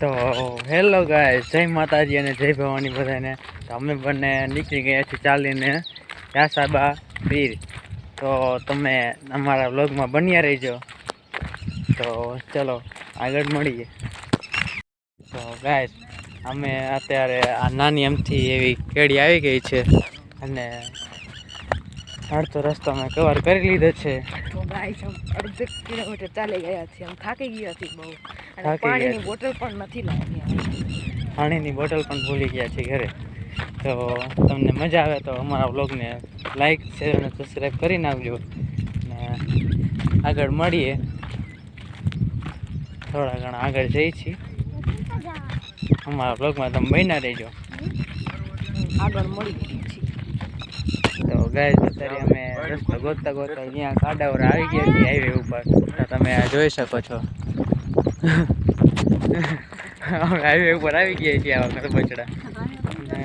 તો હેલો ગાય જય માતાજી અને જય ભવાની બધાને. તો અમે બંને નીકળી ગયા છીએ ચાલીને રાસાબા પીર. તો તમે અમારા વ્લોગમાં બન્યા રહીજો. તો ચલો, આગળ મળીએ. તો ગાય અમે અત્યારે આ નાની એમથી એવી કેડી આવી ગઈ છે અને અડધો રસ્તો અમે કવર કરી લીધો છે. તો ગાય અડધો કિલોમીટર ચાલી ગયા છીએ. આમ થાકી ગયા છીએ બહુ. અને પાણીની બોટલ પણ નથી લાવી પાણીની બોટલ પણ ભૂલી ગયા છે ઘરે. તો તમને મજા આવે તો અમારા વ્લોગને લાઈક શેર અને સબસ્ક્રાઈબ કરી નાખજો. ને આગળ મળીએ. થોડા ઘણા આગળ જઈએ છીએ. અમારા વ્લોગમાં તમે બન્યા રહેજો. આગળ મળી તો ગાય અત્યારે અમે રસ્તો ગોતતા ગોતતા અહીંયા કાડાવર આવી ગયા છીએ હાઈવે ઉપર. તમે આ જોઈ શકો છો. હાઈવે ઉપર આવી ગયા છીએ આવા ખરબચડા. અને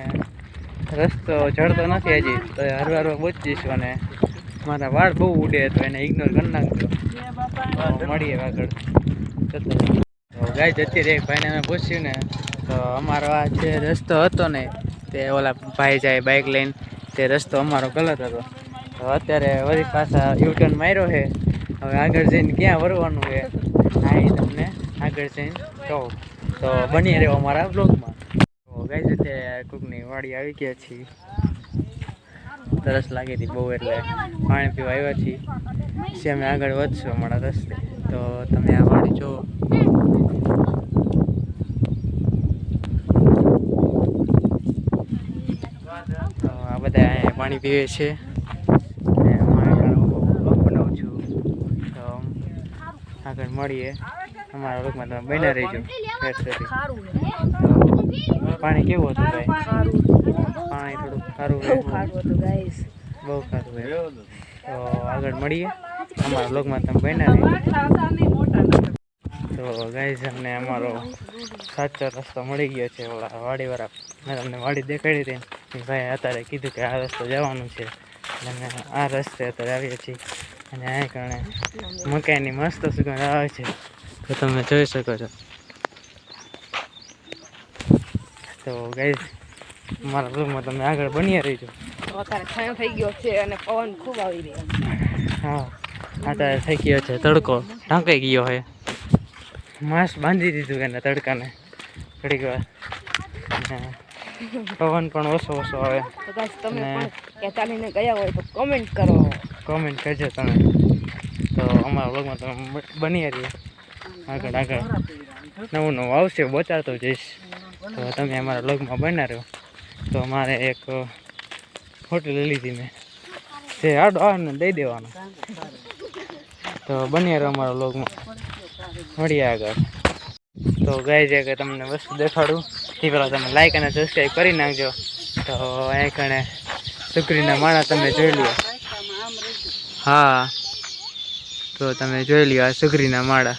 રસ્તો ચડતો નથી હજી, તો હરવા હરવા પહોંચી જઈશું અને મારા વાળ બહુ ઉડે તો એને ઇગ્નોર કરી નાખજો. મળીએ આગળ. તો ગાય અત્યારે એક ભાઈને અમે પૂછ્યું ને, તો અમારો આ જે રસ્તો હતો ને, તે ઓલા ભાઈ જાય બાઇક લઈને, તે રસ્તો અમારો ગલત હતો. તો અત્યારે વળી પાછા યુટર્ન માર્યો છે. હવે આગળ જઈને ક્યાં વરવાનું છે આ તમને આગળ જઈને કહો તો બની રહ્યો અમારા બ્લોગમાં તો ગાય જતે કોકની વાડી આવી ગયા છીએ. તરસ લાગી હતી બહુ એટલે પાણી પીવા આવ્યા છીએ. પછી અમે આગળ વધશું અમારા રસ્તે. તો તમે આ વાડી તો આ બધા પાણી પીવે છે. આગળ મળીએ. અમારા લોકમાં તમે બન્યા રહીજો. પાણી કેવું હતું ભાઈ પાણી થોડું સારું હતું. ગાઈસ. બહુ સારું હોય તો આગળ મળીએ. અમારા લોકમાં તમે બન્યા રહીજો. તો ગાઈઝ અમને અમારો સાચો રસ્તો મળી ગયો છે. ઓલા વાડીવાળા મેં તમને વાડી દેખાડી હતી ભાઈ અત્યારે કીધું કે આ રસ્તો જવાનું છે. અને આ રસ્તે અત્યારે આવીએ છીએ. અને આ કારણે મકાઈની મસ્ત સુગંધ આવે છે. તો તમે જોઈ શકો છો. તો ગાઈઝ મારા બ્લોગમાં તમે આગળ બન્યા રહીજો. તો અત્યારે છાંયો થઈ ગયો છે અને પવન ખૂબ આવી રહ્યો હા અત્યારે થઈ ગયો છે તડકો. ઢાંકાઈ ગયો હોય માસ બાંધી દીધું એને તડકાને. ઘડીક વાર. પવન પણ ઓછો ઓછો આવે. તો તમે પણ ક્યાં ચાલીને ગયા હોય તો કોમેન્ટ કરો. કોમેન્ટ કરજો તમે. તો અમારા બ્લોગમાં તમે બની રહીએ. આગળ આગળ. નવું નવું આવશે બતાવતો જઈશ. તો તમે અમારા બ્લોગમાં બના રહ્યો તો મારે એક હોટલ લીધી મેં. જે આડો આને દઈ દેવાનો. તો બની રહ્યો અમારા બ્લોગમાં મળીએ આગળ. તો ગાય છે કે તમને વસ્તુ દેખાડું. તે પહેલાં તમે લાઈક અને સબસ્ક્રાઈબ કરી નાખજો. તો અહીં કણે સુકરીના માણા તમે જોઈ લો હા. તો તમે જોઈ લ્યો આ સુગરીના માળા.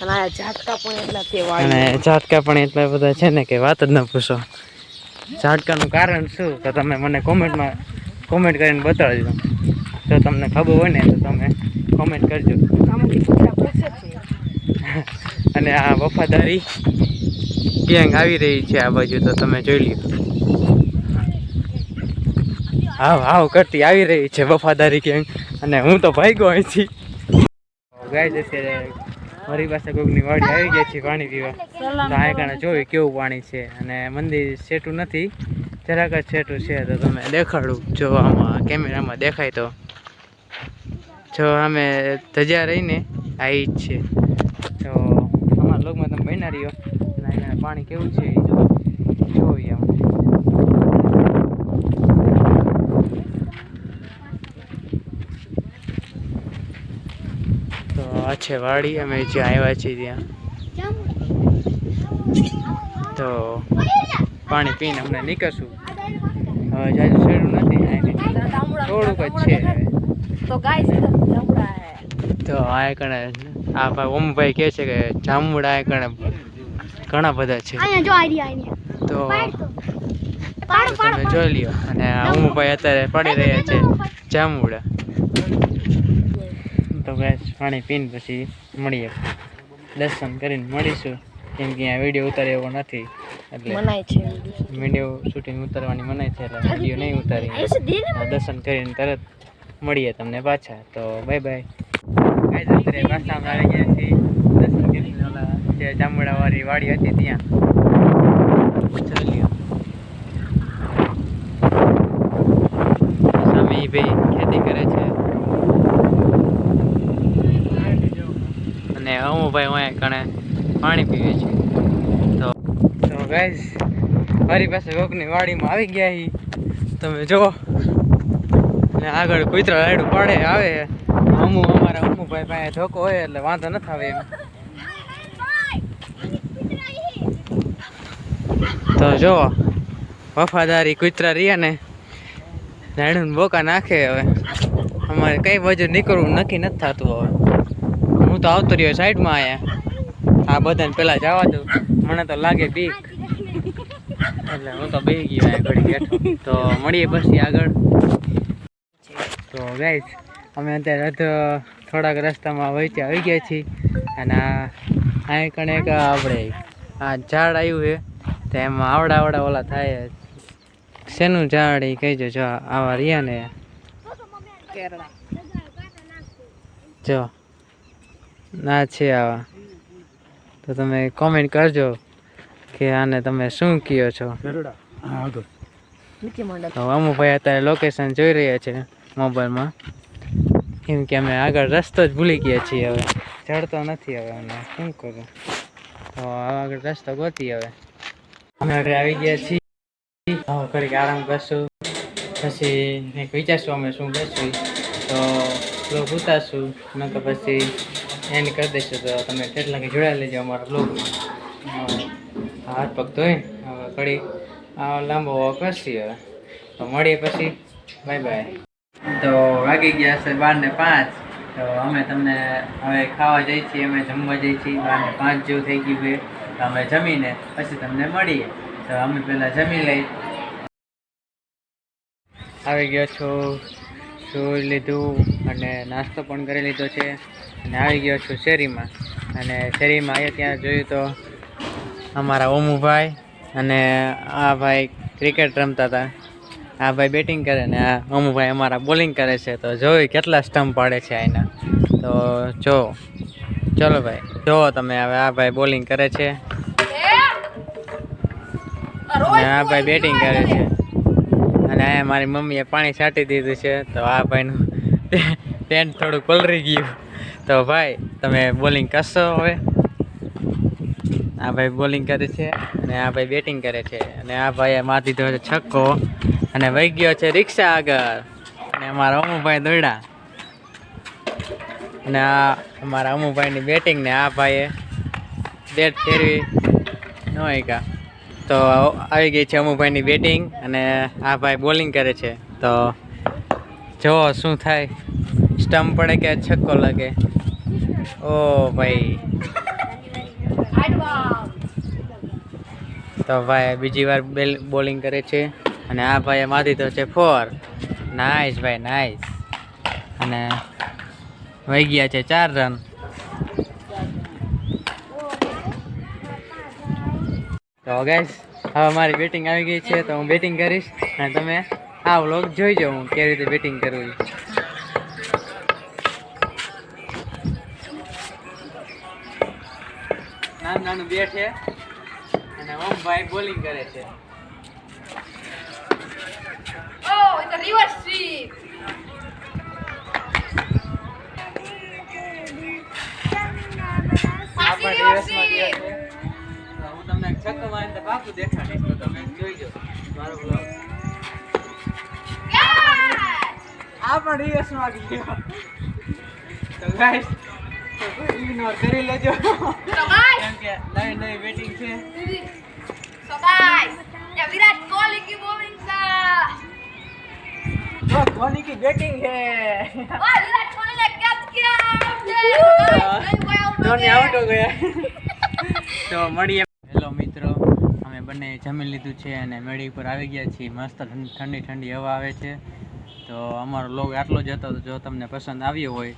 અને ઝાટકા પણ એટલા તે અને ઝાટકા પણ એટલા બધા છે ને કે વાત જ ન પૂછો. ઝાટકાનું કારણ શું? તો તમે મને કોમેન્ટમાં કોમેન્ટ કરીને બતાવજો. જો તમને ખબર હોય ને તો તમે કોમેન્ટ કરજો. છે. અને આ વફાદારી ગેંગ આવી રહી છે આ બાજુ તો તમે જોઈ લ્યો. હાવ હાવ કરતી આવી રહી છે વફાદારી ગેંગ. અને હું તો ભાગ્યો અહીંથી. ગાય છે અત્યારે મારી પાસે કોઈકની વાડી આવી ગયા છે પાણી પીવા. તો આ કારણે જોયું કેવું પાણી છે. અને મંદિર સેટું નથી. જરાક જ સેટું છે. તો તમે દેખાડું. જો આમાં કેમેરામાં દેખાય તો. જો અમે ધજા રહીને આવી જ છે. તો અમારા લોકમાં તમે બન્યા રહ્યો. અને પાણી કેવું છે જોઈએ અમે તો આ છે વાડી અમે જ્યાં આવ્યા છીએ ત્યાં. તો પાણી પીને અમને નીકળશું. હવે જાજુ શેડું નથી થોડુંક જ છે. તો ગાઈસ જમડા તો આ કણે આ ભાઈ ઓમભાઈ કહે છે કે જામુડા આ કણે ઘણા બધા છે. તો તમે જોઈ લ્યો. અને ઓમભાઈ અત્યારે પડી રહ્યા છે જામુડા. તો ગેસ પાણી પીને પછી મળીએ. દર્શન કરીને મળીશું. કેમ કે અહીંયા વીડિયો ઉતારે એવો નથી. એટલે મનાય છે. વીડિયો શૂટિંગ ઉતારવાની મનાય છે એટલે વીડિયો નહીં ઉતારી દર્શન કરીને તરત મળીએ તમને પાછા. તો બાય બાય ગાઈઝ અત્યારે પાછા અમે આવી ગયા છીએ. દર્શન કરીને ઓલા જે વાડી હતી ત્યાં. સામે ભાઈ ખેતી કરે છે. અને અમુભાઈ હું કણે પાણી પીવે છે. તો તો ગાઈઝ મારી પાસે કોકની વાડીમાં આવી ગયા હી. તમે જો ને આગળ કુતરા રાયડું પાડે આવે. અમુ અમારા અમુભાઈ પાસે ધોકો હોય એટલે વાંધો ન આવે એમ. તો જો વફાદારી કુતરા રહ્યા ને. રાયડું બોકા નાખે હવે. અમારે કઈ બાજુ નીકળવું નક્કી નથી થતું હવે. હું તો આવતો રહ્યો સાઈડમાં આયા આ બધાને પેલા જવા દઉં. મને તો લાગે બીક. એટલે હું તો બે ગયો અહીંયા ઘડી બેઠો. તો મળીએ પછી આગળ. તો ગાઈસ અમે અત્યારે અધ થોડાક રસ્તામાં વચ્ચે આવી ગયા છીએ. અને આ કણે એક આપણે આ ઝાડ આવ્યું છે. તો એમાં આવડા આવડા ઓલા થાય. શેનું ઝાડ એ કહેજો જો આવા રહ્યા ને. જો. ના છે આવા. તો તમે કોમેન્ટ કરજો કે આને તમે શું કહો છો? નીચે માંડો તો અમુભાઈ અત્યારે લોકેશન જોઈ રહ્યા છે મોબાઈલમાં. કેમ કે અમે આગળ રસ્તો જ ભૂલી ગયા છીએ હવે. ચડતો નથી હવે અમે. શું કરું? તો આગળ રસ્તો ગોતી હવે. અમે હવે આવી ગયા છીએ. હવે ઘડીક આરામ કરશું. પછી વિચારશું અમે શું કરશું. તો બ્લોગ ઉતારશું. તો પછી એન્ડ કરી દઈશું તો તમે કેટલાક જોડાઈ લેજો અમારા બ્લોગમાં હાથ પગ ધોઈ, હવે ઘડી લાંબો વોક કરશી હવે. તો મળીએ પછી. બાય બાય તો વાગી ગયા છે બાર ને પાંચ. તો અમે તમને હવે ખાવા જઈએ છીએ, અમે જમવા જઈએ છીએ. બાર ને પાંચ જેવું થઈ ગયું છે. તો અમે જમીને પછી તમને મળીએ. તો અમે પહેલાં જમી લઈ આવી ગયો છું. સુઈ લીધું અને નાસ્તો પણ કરી લીધો છે. અને આવી ગયો છું શેરીમાં. અને શેરીમાં આવ્યો ત્યાં જોયું તો અમારા ઓમુભાઈ અને આ ભાઈ ક્રિકેટ રમતા હતા. આ ભાઈ બેટિંગ કરે ને આ ઓમુભાઈ અમારા બોલિંગ કરે છે. તો જોયું કેટલા સ્ટમ્પ પાડે છે આના તો જો, ચલો ભાઈ જુઓ તમે હવે આ ભાઈ બોલિંગ કરે છે. અને આ ભાઈ બેટિંગ કરે છે. અને અહીંયા મારી મમ્મીએ પાણી છાંટી દીધું છે. તો આ ભાઈનું પેન્ટ થોડું પલરી ગયું. તો ભાઈ, તમે બોલિંગ કરશો હવે? આ ભાઈ બોલિંગ કરે છે અને આ ભાઈ બેટિંગ કરે છે. અને આ ભાઈએ માર દીધો છક્કો અને વહી ગયો છે રિક્ષા આગળ. અને અમારા અમુભાઈ દોડ્યા. અને આ અમારા અમુભાઈની બેટિંગ ને આ ભાઈએ બેટ ફેરવી ન હોય કા તો આવી ગઈ છે અમુભાઈની બેટિંગ અને આ ભાઈ બોલિંગ કરે છે. તો જો શું થાય. સ્ટમ્પ પડે કે છક્કો લાગે. ઓ ભાઈ. તો ભાઈ બીજી વાર બેલ બોલિંગ કરે છે. અને આ ભાઈએ મારી તો છે ફોર નાઇસ ભાઈ નાઇસ અને વહી ગયા છે ચાર રન તો ગાઈસ હવે મારી બેટિંગ આવી ગઈ છે, તો હું બેટિંગ કરીશ. અને તમે આ વ્લોગ જોઈજો હું કેવી રીતે બેટિંગ કરું બેટ છે. અને ઓમભાઈ બોલિંગ કરે છે. Oh, it's a reverse sweep. હું તમને છક્કો મારીને તો પાકું દેખાડીશ તો તમે જોઈજો. મારો બ્લોગ આ પણ દિવસમાં ગયો. તો guys, ઇગ્નોર કરી લેજો કેમ કે નવી નવી બેટિંગ છે સો ગાઈસ વિરાટ કોહલી કી બોલિંગ છે ધોની કી બેટિંગ હે વાહ વિરાટ કોહલી ને કેચ કિયા ધોની આઉટ હો ગયા તો મળીએ. હેલો મિત્રો અમે બંને જમી લીધું છે અને મેળી ઉપર આવી ગયા છીએ મસ્ત ઠંડી ઠંડી હવા આવે છે તો અમારો લોગ આટલો જ હતો જો તમને પસંદ આવ્યો હોય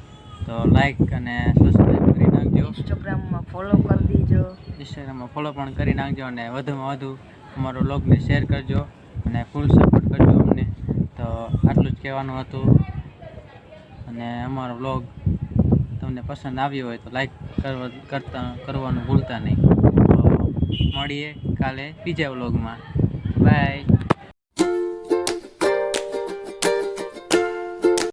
તો લાઈક અને સબસ્ક્રાઈબ કરી નાખજો. ઇન્સ્ટાગ્રામમાં ફોલો કરી દેજો. ઇન્સ્ટાગ્રામમાં ફોલો પણ કરી નાખજો અને વધુમાં વધુ અમારો બ્લોગને શેર કરજો અને ફૂલ સપોર્ટ કરજો અમને. તો આટલું જ કહેવાનું હતું. અને અમારો વ્લોગ તમને પસંદ આવ્યો હોય તો લાઈક કરવા કરતા કરવાનું ભૂલતા નહીં. તો મળીએ કાલે બીજા વ્લોગમાં બાય